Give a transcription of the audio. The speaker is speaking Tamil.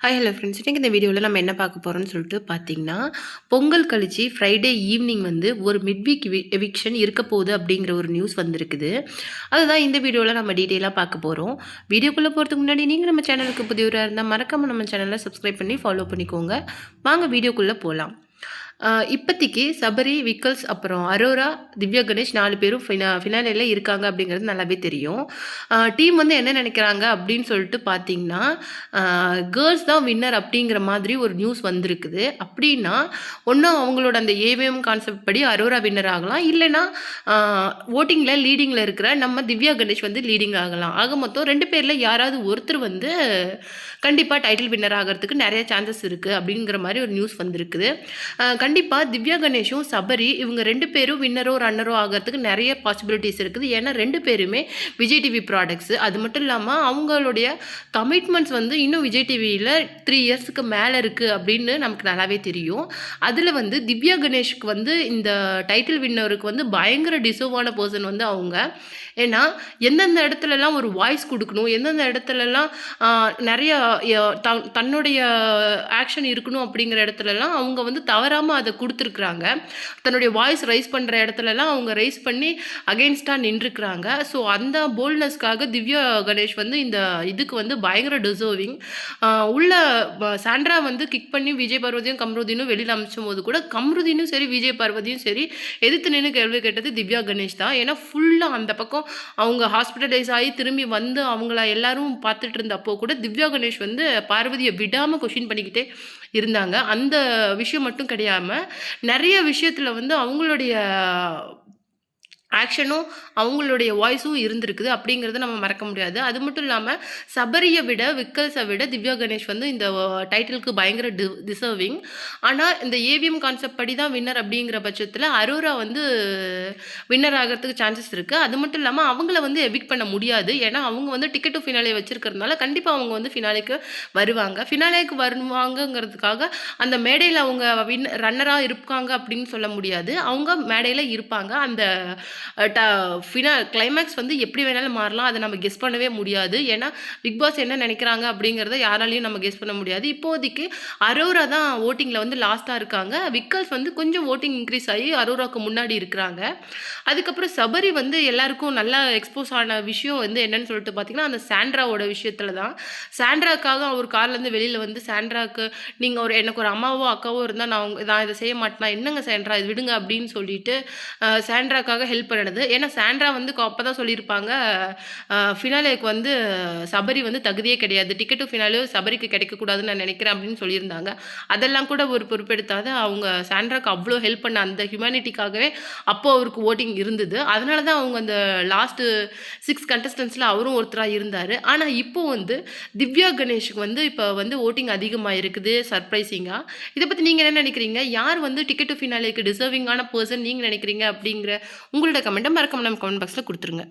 ஹாய் ஹலோ ஃப்ரெண்ட்ஸ் இன்றைக்கி இந்த வீடியோவில் நம்ம என்ன பார்க்க போகிறோம்னு சொல்லிட்டு பார்த்தீங்கன்னா பொங்கல் கழிச்சு ஃப்ரைடே ஈவினிங் வந்து ஒரு மிட் வீக் எவிக்ஷன் இருக்க போகுது அப்படிங்கிற ஒரு நியூஸ் வந்திருக்குது. அதுதான் இந்த வீடியோவில் நம்ம டீட்டெயிலாக பார்க்க போகிறோம் வீடியோக்குள்ளே போகிறதுக்கு முன்னாடி நீங்கள் நம்ம சேனலுக்கு புதியவராக இருந்தால் மறக்காமல் நம்ம சேனலை சப்ஸ்கிரைப் பண்ணி ஃபாலோ பண்ணிக்கோங்க. வாங்க வீடியோக்குள்ளே போகலாம் இப்போதைக்கு சபரி விக்கல்ஸ் அப்புறம் அரோரா திவ்யா கணேஷ் நாலு பேரும் ஃபினா ஃபினாலில் இருக்காங்க அப்படிங்கிறது நல்லாவே தெரியும். டீம் வந்து என்ன நினைக்கிறாங்க அப்படின்னு சொல்லிட்டு பார்த்தீங்கன்னா கேர்ள்ஸ் தான் வின்னர் அப்படிங்கிற மாதிரி ஒரு நியூஸ் வந்திருக்குது. அப்படின்னா ஒன்றும் அவங்களோட அந்த ஏவிஎம் கான்செப்ட் படி அரோரா வின்னர் ஆகலாம். இல்லைன்னா ஓட்டிங்கில் லீடிங்கில் இருக்கிற நம்ம திவ்யா கணேஷ் வந்து லீடிங் ஆகலாம். ஆக மொத்தம் ரெண்டு பேரில் யாராவது ஒருத்தர் வந்து கண்டிப்பாக டைட்டில் வின்னர் ஆகிறதுக்கு நிறைய சான்சஸ் இருக்குது அப்படிங்கிற மாதிரி ஒரு நியூஸ் வந்திருக்குது. கண்டிப்பாக திவ்யா கணேஷும் சபரி இவங்க ரெண்டு பேரும் வின்னரோ ரன்னரோ ஆகிறதுக்கு நிறைய பாசிபிலிட்டிஸ் இருக்குது. ஏன்னா ரெண்டு பேருமே விஜய் டிவி ப்ராடக்ட்ஸு அது மட்டும் இல்லாமல் அவங்களுடைய கமிட்மெண்ட்ஸ் வந்து இன்னும் விஜய் டிவியில் த்ரீ இயர்ஸுக்கு மேலே இருக்குது அப்படின்னு நமக்கு நல்லாவே தெரியும். அதில் வந்து திவ்யா கணேஷ்க்கு வந்து இந்த டைட்டில் வின்னருக்கு வந்து பயங்கர டிசர்வான பர்சன் வந்து அவங்க. ஏன்னா எந்தெந்த இடத்துலலாம் ஒரு வாய்ஸ் கொடுக்கணும் எந்தெந்த இடத்துலலாம் நிறைய த- தன்னுடைய ஆக்ஷன் இருக்கணும் அப்படிங்கிற இடத்துலலாம் அவங்க வந்து தவறாமல் அதை கொடுத்துருக்குறாங்க. தன்னுடைய வாய்ஸ் ரைஸ் பண்ணுற இடத்துலலாம் அவங்க ரைஸ் பண்ணி அகெயின்ஸ்டாக நின்றுக்கிறாங்க. ஸோ அந்த போல்ட்னஸ்க்காக திவ்யா கணேஷ் வந்து இந்த இதுக்கு வந்து பயங்கர டிசர்விங் உள்ள சாண்ட்ரா வந்து கிக் பண்ணி விஜய் பார்வதியும் கம்ருதீனும் வெளியில் அமிச்சும் போது கூட கம்ருதீனும் சரி விஜய் பார்வதியும் சரி எதிர்த்து நின்று கேள்வி கேட்டது திவ்யா கணேஷ் தான். ஏன்னா ஃபுல்லாக அந்த பக்கம் அவங்க ஹாஸ்பிட்டலைஸ் ஆகி திரும்பி வந்து அவங்கள எல்லாரும் பார்த்துட்டு இருந்தப்போ கூட திவ்யா கணேஷ் வந்து பார்வதியை விடாமல் கொஷின் பண்ணிக்கிட்டே இருந்தாங்க. அந்த விஷயம் மட்டும் கிடையாம நிறைய விஷயத்தில் வந்து அவங்களுடைய ஆக்ஷனும் அவங்களுடைய வாய்ஸும் இருந்திருக்குது அப்படிங்கிறத நம்ம மறக்க முடியாது. அது மட்டும் இல்லாமல் சபரியை விட விக்கல்ஸை விட திவ்யா கணேஷ் வந்து இந்த டைட்டிலுக்கு பயங்கர டி டிசர்விங் ஆனால் இந்த ஏவிஎம் கான்செப்ட் படி தான் வின்னர் அப்படிங்கிற பட்சத்தில் அரோரா வந்து வின்னர் ஆகிறதுக்கு சான்சஸ் இருக்குது அது மட்டும் இல்லாமல் அவங்கள வந்து எவிக் பண்ண முடியாது. ஏன்னா அவங்க வந்து டிக்கெட் டு ஃபினாலே வச்சுருக்கிறதுனால கண்டிப்பாக அவங்க வந்து ஃபினாலேக்கு வருவாங்க. ஃபினாலேக்கு வருவாங்கங்கிறதுக்காக அந்த மேடையில் அவங்க வின் ரன்னராக இருப்பாங்க அப்படின்னு சொல்ல முடியாது. அவங்க மேடையில் இருப்பாங்க. அந்த ஃபினா கிளைமேக்ஸ் வந்து எப்படி வேணாலும் மாறலாம். அதை நம்ம கெஸ் பண்ணவே முடியாது. ஏன்னா பிக் பாஸ் என்ன நினைக்கிறாங்க அப்படிங்கிறத யாராலையும் நம்ம கெஸ் பண்ண முடியாது. இப்போதைக்கு அரோரா தான் ஓட்டிங்கில் வந்து லாஸ்ட்டாக இருக்காங்க. விக்கல்ஸ் வந்து கொஞ்சம் ஓட்டிங் இன்க்ரீஸ் ஆகி அரோராவுக்கு முன்னாடி இருக்கிறாங்க. அதுக்கப்புறம் சபரி வந்து எல்லாருக்கும் நல்லா எக்ஸ்போஸ் ஆன விஷயம் வந்து என்னன்னு சொல்லிட்டு பார்த்தீங்கன்னா அந்த சாண்ட்ராவோட விஷயத்தில் தான். சாண்ட்ராக்காக அவர் கார்லேருந்து வெளியில் வந்து சாண்ட்ராக்கு நீங்கள் ஒரு எனக்கு ஒரு அம்மாவோ அக்காவோ இருந்தால் நான் நான் இதை செய்ய மாட்டேனா? என்னங்க சாண்ட்ரா இது விடுங்க அப்படின்னு சொல்லிட்டு சாண்ட்ராக்காக ஹெல்ப் பண்ணினது ஏன்னா சாண்ட்ரா வந்து அப்போ தான் சொல்லியிருப்பாங்க ஃபினாலேக்கு வந்து சபரி வந்து தகுதியே கிடையாது. டிக்கெட்டு ஃபினாலே சபரிக்கு கிடைக்கக்கூடாதுன்னு நான் நினைக்கிறேன் அப்படின்னு சொல்லியிருந்தாங்க. அதெல்லாம் கூட ஒரு பொறுப்பெடுத்தாத அவங்க சாண்ட்ராக்கு அவ்வளோ ஹெல்ப் பண்ண அந்த ஹியூமனிட்டிக்காகவே அப்போ அவருக்கு ஓட்டிங் இருந்தது. அதனால தான் அவங்க அந்த லாஸ்ட்டு சிக்ஸ் கண்டஸ்டன்ஸில் அவரும் ஒருத்தராக இருந்தார். ஆனால் இப்போ வந்து திவ்யா கணேஷுக்கு வந்து இப்போ வந்து ஓட்டிங் அதிகமாக இருக்குது சர்ப்ரைசிங்காக இதை பற்றி நீங்கள் என்ன நினைக்கிறீங்க? யார் வந்து டிக்கெட்டு ஃபினாலேக்கு டிசர்விங்கான பர்சன் நீங்கள் நினைக்கிறீங்க அப்படிங்கிற உங்களோட உங்களோட கமெண்ட்டை மறக்காம நம்ம கமெண்ட் பாக்ஸில் கொடுத்துருங்க.